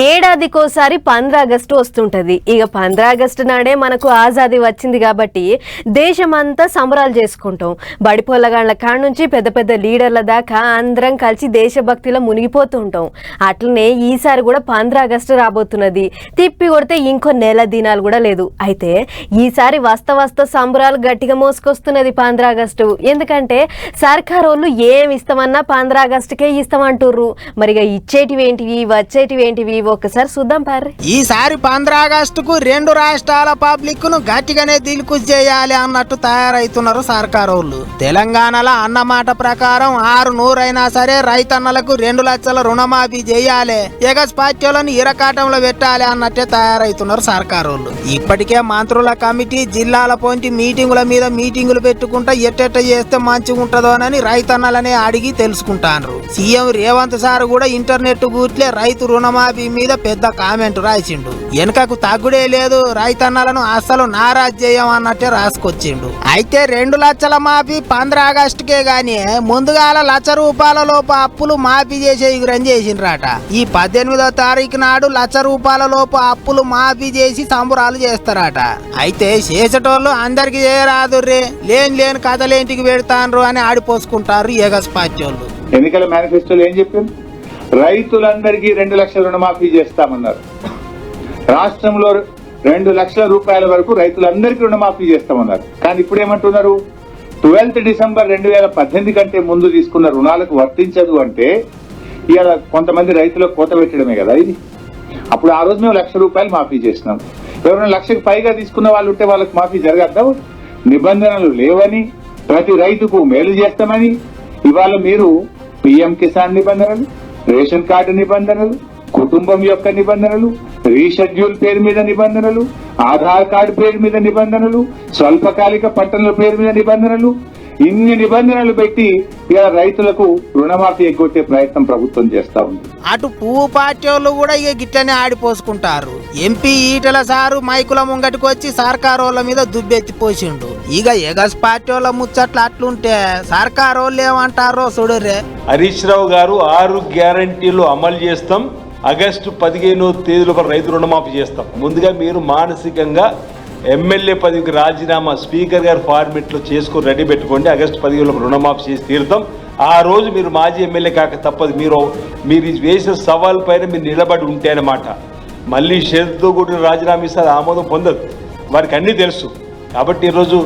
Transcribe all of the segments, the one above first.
ఏడాదికోసారి పంద్ర August వస్తుంటది. ఇక పంద్ర August నాడే మనకు ఆజాదీ వచ్చింది కాబట్టి దేశమంతా సంబరాలు చేసుకుంటాం. బడిపొల్లగాళ్ళ కాడ నుంచి పెద్ద పెద్ద లీడర్ల దాకా అందరం కలిసి దేశభక్తిలో మునిగిపోతుంటాం అట్లనే ఈసారి కూడా పంద్ర ఆగస్టు రాబోతున్నది. తిప్పి కొడితే ఇంకో నెల దినాలు కూడా లేదు. అయితే ఈసారి వస్త వస్త సంబరాలు గట్టిగా మోసుకొస్తున్నది పంద్ర ఆగస్టు. ఎందుకంటే సర్కార్ వాళ్ళు ఏమి ఇస్తామన్నా పంద్ర ఆగస్టుకే ఇస్తామంటుర్రు. మరిగా ఇచ్చేటివి ఏంటివి వచ్చేటివి ఏంటివి ఒకసారి చూద్దాం పార్రి. ఈసారి పంద్ర రెండు రాష్ట్రాల పబ్లిక్ను గట్టిగానే దిల్కుజ్ చేయాలి అన్నట్టు తయారైతున్నారు సర్కారు వాళ్ళు తెలంగాణలో అన్నమాట ప్రకారం ఆరు నూరైనా సరే రైతన్నలకు రెండు లక్షల రుణమాఫీ చేయాలి ఎగస్ ఇరకాటంలో పెట్టాలి అన్నట్టే తయారైతున్నారు సర్కారు వాళ్ళు ఇప్పటికే మంత్రుల కమిటీ జిల్లాల పొంటి మీటింగుల మీద మీటింగులు పెట్టుకుంటా ఎట్టెట్ట చేస్తే మంచిగా ఉంటుందోనని రైతన్నలనే అడిగి తెలుసుకుంటాను సీఎం రేవంత్ సార్ కూడా ఇంటర్నెట్ బూట్లే రైతు రుణమాఫీ మీద పెద్ద కామెంట్ రాసిండు. వెనుకకు తగ్గుడే లేదు రైతన్నలను అస్సలు నారాజ్ చేయం అన్నట్టే రాసుకొచ్చిండు. అయితే రెండు లక్షల మాఫీ పంద్ర ఆగస్టుకే గాని ముందుగాల లక్ష రూపాయల లోపు అప్పులు మాఫీ చేసే ఎగురని చేసిండ్రట. ఈ పద్దెనిమిదో తారీఖు నాడు లక్ష రూపాయల లోపు అప్పులు మాఫీ చేసి సంబరాలు చేస్తారట. అయితే చేసేటోళ్ళు అందరికి చేయరాదు రే లేని లేని కథలేంటికి పెడతాన్రు అని ఆడిపోసుకుంటారు ఎగస్ ఎన్నికల మేనిఫెస్టోలు ఏం చెప్పింది? రైతులందరికీ రెండు లక్షల రుణమాఫీ చేస్తామన్నారు. రాష్ట్రంలో రెండు లక్షల రూపాయల వరకు రైతులందరికీ రుణమాఫీ చేస్తామన్నారు. కానీ ఇప్పుడు ఏమంటున్నారు ట్వెల్త్ డిసెంబర్ రెండు వేల పద్దెనిమిది కంటే ముందు తీసుకున్న రుణాలకు వర్తించదు అంటే ఇవాళ కొంతమంది రైతులకు కోత పెట్టడమే కదా ఇది. అప్పుడు ఆ రోజు మేము లక్ష రూపాయలు మాఫీ చేసినాం. ఎవరైనా లక్షకు పైగా తీసుకున్న వాళ్ళు ఉంటే వాళ్ళకి మాఫీ జరగద్దా? నిబంధనలు లేవని ప్రతి రైతుకు మేలు చేస్తామని. ఇవాళ మీరు పిఎం కిసాన్ నిబంధనలు రేషన్ కార్డు నిబంధనలు కుటుంబం యొక్క నిబంధనలు రీషెడ్యూల్ పేరు మీద నిబంధనలు ఆధార్ కార్డు పేరు మీద నిబంధనలు స్వల్పకాలిక పట్టణల పేరు మీద నిబంధనలు. ఇన్ని నిబంధనలు పెట్టి ఇలా రైతులకు రుణమాఫీ ఎగ్గొట్టే ప్రయత్నం ప్రభుత్వం చేస్తా ఉంది. అటు పువ్వు పార్టీ వాళ్ళు కూడా ఇక గిట్టనే ఆడిపోసుకుంటారు. ఎంపీ ఈటల సారు మైకుల ముంగటికి వచ్చి సర్కార్ వాళ్ళ మీద దుబ్బెత్తి పోసిండు. ఇక ఎగస్ పార్టీ వాళ్ళ ముచ్చట్లు అట్లుంటే సర్కార్ వాళ్ళు ఏమంటారో చూడరే హరీష్ రావు గారు ఆరు గ్యారంటీలు అమలు చేస్తాం. ఆగస్టు పదిహేనో తేదీలోపు రైతు రుణమాఫీ చేస్తాం. ముందుగా మీరు మానసికంగా ఎమ్మెల్యే పదవికి రాజీనామా స్పీకర్ గారు ఫార్మెట్లో చేసుకుని రెడీ పెట్టుకోండి. ఆగస్టు పదిహేను రుణమాఫీ చేసి తీరుతాం. ఆ రోజు మీరు మాజీ ఎమ్మెల్యే కాక తప్పదు. మీరు మీరు వేసిన సవాల్ పైన మీరు నిలబడి ఉంటే అన్నమాట. మళ్ళీ షేర్తో కూడిన రాజీనామా ఇస్తే ఆమోదం పొందదు వారికి అన్నీ తెలుసు. కాబట్టి ఈరోజు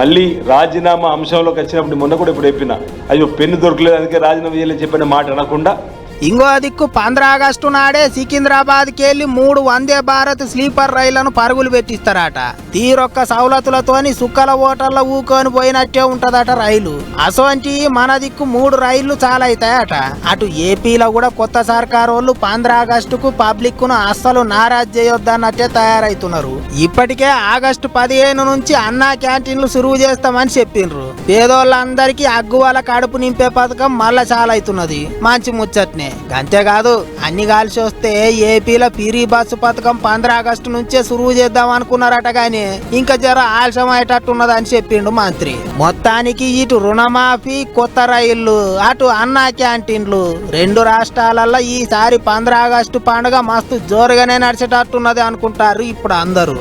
మళ్ళీ రాజీనామా అంశంలోకి వచ్చినప్పుడు మొన్న కూడా ఇప్పుడు చెప్పిన అయ్యో పెన్ను దొరకలేదు అందుకే రాజీనామా చేయాలని చెప్పిన మాట అనకుండా ఇంకో దిక్కు పంద్ర ఆగస్టు నాడే సికింద్రాబాద్కెళ్ళి మూడు వందే భారత్ స్లీపర్ రైళ్ళను పరుగులు పెట్టిస్తారట. తీరొక్క సవలతులతోని సుక్కల ఓటర్ల ఊకొని పోయినట్టే ఉంటదట రైలు. అసోంటి మన దిక్కు మూడు రైళ్ళు చాలా అవుతాయట అటు ఏపీలో కూడా కొత్త సర్కార్ వాళ్ళు పంద్ర ఆగస్టుకు పబ్లిక్ను అస్సలు నారాజ్ చేయొద్దన్నట్టే తయారైతున్నారు. ఇప్పటికే ఆగస్టు పదిహేను నుంచి అన్నా క్యాంటీన్లు సురువు చేస్తామని చెప్పిండ్రు. పేదోళ్ళందరికీ అగ్గువాల కడుపు నింపే పథకం మళ్ళా చాలా అవుతున్నది మంచి ముచ్చట్నే. అంతేకాదు అన్ని కాల్సి వస్తే ఏపీలో పీరీ బస్సు పథకం పంద్ర ఆగస్టు నుంచే సురువు చేద్దాం అనుకున్నారట గాని ఇంకా జర ఆలస్యం అయ్యేటట్టున్నది అని చెప్పిండు మంత్రి. మొత్తానికి ఇటు రుణమాఫీ కొత్త రైళ్ళు అటు అన్నా క్యాంటీన్లు రెండు రాష్ట్రాలలో ఈసారి పంద్ర ఆగస్టు పండుగ మస్తు జోరుగానే నడిచేటట్టున్నది అనుకుంటారు ఇప్పుడు అందరూ.